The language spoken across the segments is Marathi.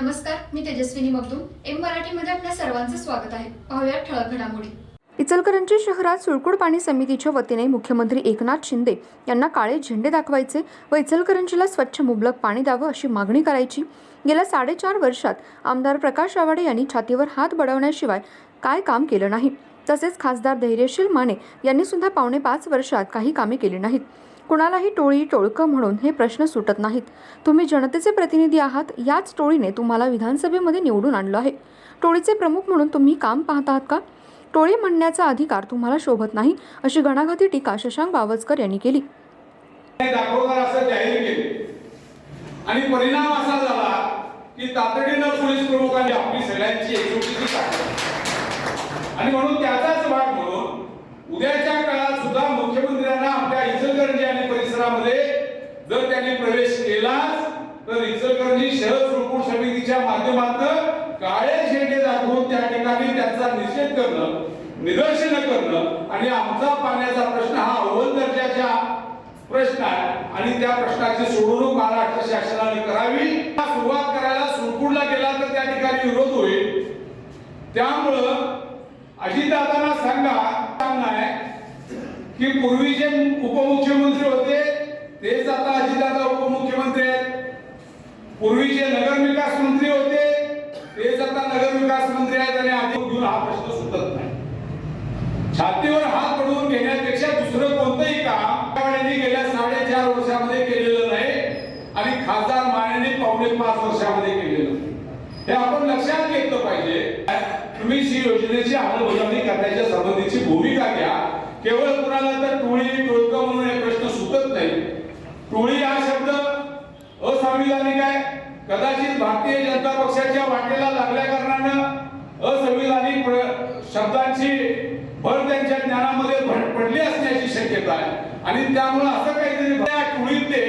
नमस्कार मी तेजस्विनी मगदूम. एम मराठीमध्ये आपल्या सर्वांचं स्वागत आहे. पाहूया ठळक घडामोडी. इचलकरंजी शहरात सुळकुड पाणी समितीच्या वतीने मुख्यमंत्री एकनाथ शिंदे यांना काळे झेंडे दाखवायचे व इचलकरंजीला स्वच्छ मुबलक पाणी द्यावं अशी मागणी करायची. गेल्या साडेचार वर्षात आमदार प्रकाश आवाडे यांनी छातीवर हात बडवण्याशिवाय काय काम केलं नाही. तसेच खासदार धैर्यशील माने यांनी सुद्धा पावणे पाच वर्षात काही कामे केली नाहीत. कुणालाही टोळी टोळकं म्हणून हे प्रश्न सुटत नाहीत. तुम्ही जनतेचे प्रतिनिधी आहात याच टोळीने तुम्हाला विधानसभेमध्ये निवडून आणलं आहे. टोळीचे प्रमुख म्हणून तुम्ही काम पाहत आहात का? टोळी म्हणण्याचा अधिकार तुम्हाला शोभत नाही अशी घणाघाती टीका शशांक बावस्कर यांनी केली. आणि परिणाम असा झाला की तातडीनं पोलीस प्रमुखांनी आपली सगळ्यांची एकजुटीची आणि म्हणून त्याचाच भाग म्हणून उद्याच्या काळात सुद्धा मुख्यमंत्र्यांना आपल्या इचलकरंजी आणि परिसरामध्ये जर त्यांनी प्रवेश केला तर इचलकरंजी शहर सुळकूट समितीच्या माध्यमातून काळे झेंडे दाखवून त्या ठिकाणी त्यांचा निषेध करणं निदर्शन करणं आणि आमचा पाण्याचा प्रश्न हा अव्वल दर्जाच्या प्रश्न आहे. आणि त्या प्रश्नाची सोडवणूक महाराष्ट्र शासनाने करावी. सुरुवात करायला सुरकुडला गेला तर त्या ठिकाणी विरोध होईल. त्यामुळं अजितदादांना सांगा सांगणार आहे की पूर्वी जे उपमुख्यमंत्री होते तेच आता अजितदादा उपमुख्यमंत्री आहेत. पूर्वीचे नगर विकास मंत्री होते तेच आता नगर विकास मंत्री आहेत आणि आधी घेऊन हा प्रश्न सुटत नाही. छातीवर हात पडवून घेण्यापेक्षा दुसरं कोणतंही काम यांनी गेल्या साडेचार वर्षामध्ये केलेलं नाही आणि खासदार मानेने पावणे पाच वर्षामध्ये केलेलं हे आपण लक्षात घेतलं पाहिजे. तुम्ही शी योजनेची अंमलबजावणी करण्याच्या संबंधीची भूमिका घ्या. केवळ कुणाला तर टोळी टोळकं म्हणून हे प्रश्न सुटत नाही टोळी हा शब्द असंविधानिक आहे कदाचित भारतीय जनता पक्षाच्या वाटेला लागल्या कारणानं असंविधानिक शब्दांची भर त्यांच्या ज्ञानामध्ये भर पडली असण्याची शक्यता आहे. आणि त्यामुळे असं काहीतरी त्या टोळीतले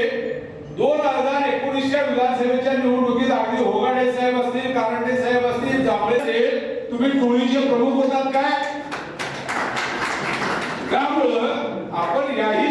दोन हजार एकोणीसच्या विधानसभेच्या निवडणुकीत अगदी होगाडे साहेब असतील कारंडे साहेब असतील जांभळे साहेब तुम्ही टोळीचे प्रमुख होतात काय? त्यामुळं आपण याही